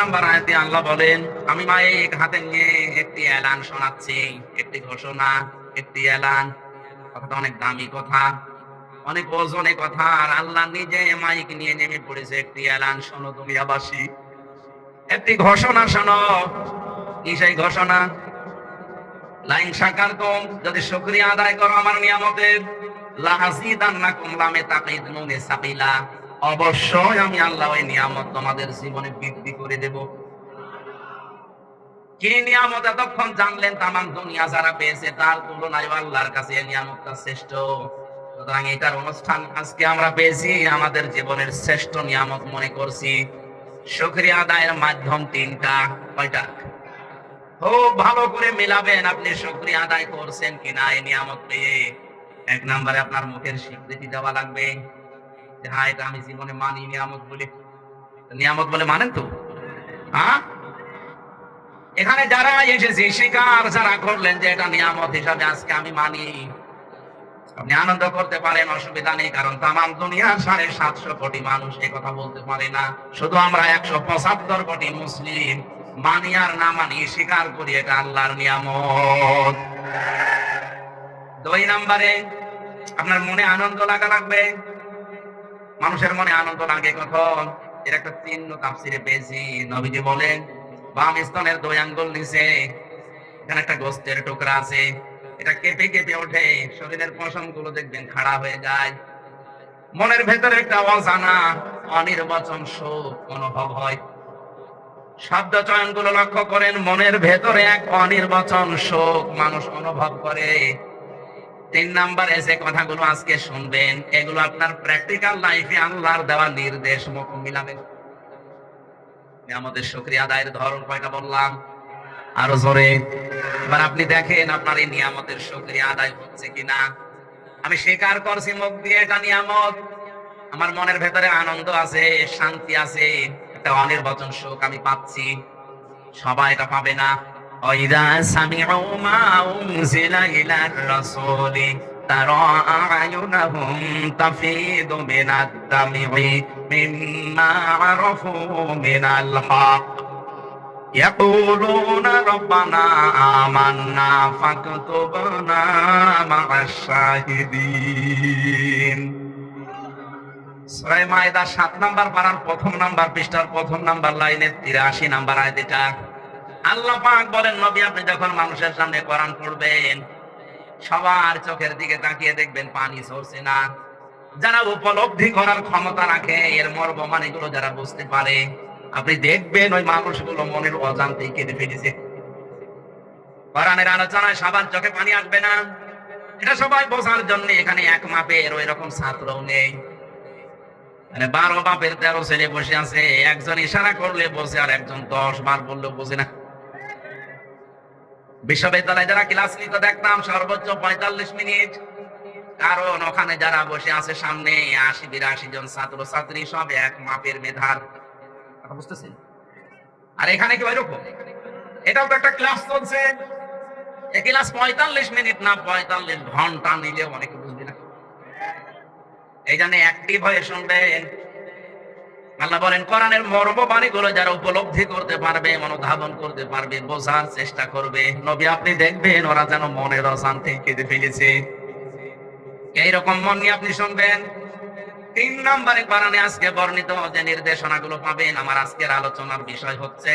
Number আয়াতে আল্লাহ বলেন, আমি মাইক হাতে নিয়ে একটি এলান শোনাচ্ছি, একটি ঘোষণা, একটি এলান। কথাটা অনেক দামি কথা, অনেক ওজনে কথা, আর আল্লাহ নিজে মাইক নিয়ে নেমে পড়েছে, একটি এলান শোনো একটি ঘোষণা শোনো। কি সেই ঘোষণা? লাইন সাকার কম যদি শুকরিয়া আদায় করো আমার নিয়ামতের লাহাসিদান্নাকুম লামে তাকিদ নুনে সাবিলা অবশ্যই আমি আল্লাহ ওই নিয়ামত তোমাদের জীবনে বৃদ্ধি করে দেব। কি নিয়ামত এতক্ষণ জানলেন তামাম দুনিয়া যারা পেয়েছে তার তুলনায় আল্লাহর কাছে এই নিয়ামতটা শ্রেষ্ঠ। সুতরাং এটার অনুষ্ঠান আজকে আমরা পেয়েছি, আমাদের জীবনের শ্রেষ্ঠ নিয়ামত মনে করছি। শুকরিয়া আদায়ের মাধ্যম তিনটা, কয়টা? খুব ভালো করে মিলাবেন আপনি শুকরিয়া আদায় করছেন কিনা এই নিয়ামত পেয়ে এক নম্বরে আপনার মুখের স্বীকৃতি দেওয়া লাগবে। যে হ্যাঁ এটা আমি জীবনে মানি, নিয়ামত বলে। নিয়ামত বলে মানেন তো? হ্যাঁ? এখানে যারা এসেছে স্বীকার যারা করলেন যে, এটা নিয়ামত হিসাবে আজকে আমি মানি। আপনি আনন্দ করতে পারেন, অসুবিধা নেই, কারণ তামাম দুনিয়ার সাড়ে সাতশো কোটি মানুষ এই কথা বলতে পারে না। শুধু আমরা একশো পঁচাত্তর কোটি মুসলিম, মানি আর না মানি স্বীকার করি, এটা আল্লাহর নিয়ামত। দুই নম্বরে, আপনার মনে আনন্দ লাগা লাগবে? মানুষের মনে আনন্দ লাগে কখন? এর একটা চিহ্ন তাফসিরে পেয়েছি। নবীজি বলেন, বাম স্তনের দুই আঙ্গুল নিচে, এখানে একটা গোস্তের টুকরা আছে। এটা কেঁপে কেঁপে ওঠে, শরীরের পশমগুলো দেখবেন খাড়া হয়ে যায়। মনের ভেতরে একটা অজানা, অনির্বাচন শোক অনুভব হয়। শব্দ চয়নগুলো লক্ষ্য করেন, মনের ভেতরে এক অনির্বাচন শোক মানুষ অনুভব করে। তিন নাম্বার এসে কথাগুলো আজকে শুনবেন, এগুলো আপনার প্র্যাকটিক্যাল লাইফে আল্লাহর দেওয়া নির্দেশ মতো মিলাবেন আমাদের শুক্রিয়া আদায়ের ধরন কয়টা বললাম? আরও জোরে। এবার আপনি দেখেন আপনার এই নিয়ামতের শুক্রিয়া আদায় হচ্ছে কিনা। আমি স্বীকার করছি মুখ দিয়ে এটা নিয়ামত। আমার মনের ভেতরে আনন্দ আছে, শান্তি আছে, একটা অনির্বাচন সুখ আমি পাচ্ছি। সবাই এটা পাবে না। وإذا سمعوا ما أنزل إلى الرسول ترى أعينهم تفيض من الدمع مما عرفوا من الحق يقولون ربنا آمنا فاكتبنا مع الشاهدين সূরা মায়দা সাত নাম্বার পারার প্রথম নাম্বার পৃষ্ঠার প্রথম নাম্বার লাইনের তিরাশি নাম্বার আয়াত এটা আল্লাহ পাক বলেন, নবী, আপনি যখন মানুষের সামনে কোরআন পড়বেন, সবার চোখের দিকে তাকিয়ে দেখবেন পানি ঝরছে না। যারা উপলব্ধি করার ক্ষমতা রাখে, এর মর্ম মানে যারা বুঝতে পারে, আপনি দেখবেন ওই মানুষগুলো মনের অজান্তেই কেটে ফেলেছে। কোরআনের আলোচনায় সবার চোখে পানি আসবে না। এটা সবাই বোঝার জন্য এখানে এক মাপের ওই রকম ছাত্রও নেই। মানে বারো বাপের তেরো ছেলে বসে আছে, একজন ইশারা করলে বসে আর একজন দশ বার বললেও বোঝে না। বিশ্ববিদ্যালয়ে যারা ক্লাস নিতে, দেখতাম সর্বোচ্চ পঁয়তাল্লিশ মিনিট। কারণ ওখানে যারা বসে আছে সামনে, আশি, বিরাশি জন ছাত্র ছাত্রী সব এক মাপের মেধার। বুঝতেছেন? আর এখানে কি ওইরকম? এটাও তো একটা ক্লাস চলছে। ক্লাস পঁয়তাল্লিশ মিনিট না, পঁয়তাল্লিশ ঘণ্টা নিলে অনেকে বুঝবে না। এই জন্য অ্যাক্টিভ হয়ে শুনবেন। আল্লাহ বলেন, কোরআনের মর্মগুলো যারা উপলব্ধি করতে পারবে, মনোধাবন করতে পারবে, বোঝার চেষ্টা করবে। নবী, আপনি দেখবেন, ওরা যেন মনের অশান্তি কেঁদে ফেলেছে। এইরকম মন নিয়ে আপনি শুনবেন। তিন নম্বরে কোরআনে আজকে বর্ণিত যে নির্দেশনাগুলো পাবেন, আমার আজকের আলোচনার বিষয় হচ্ছে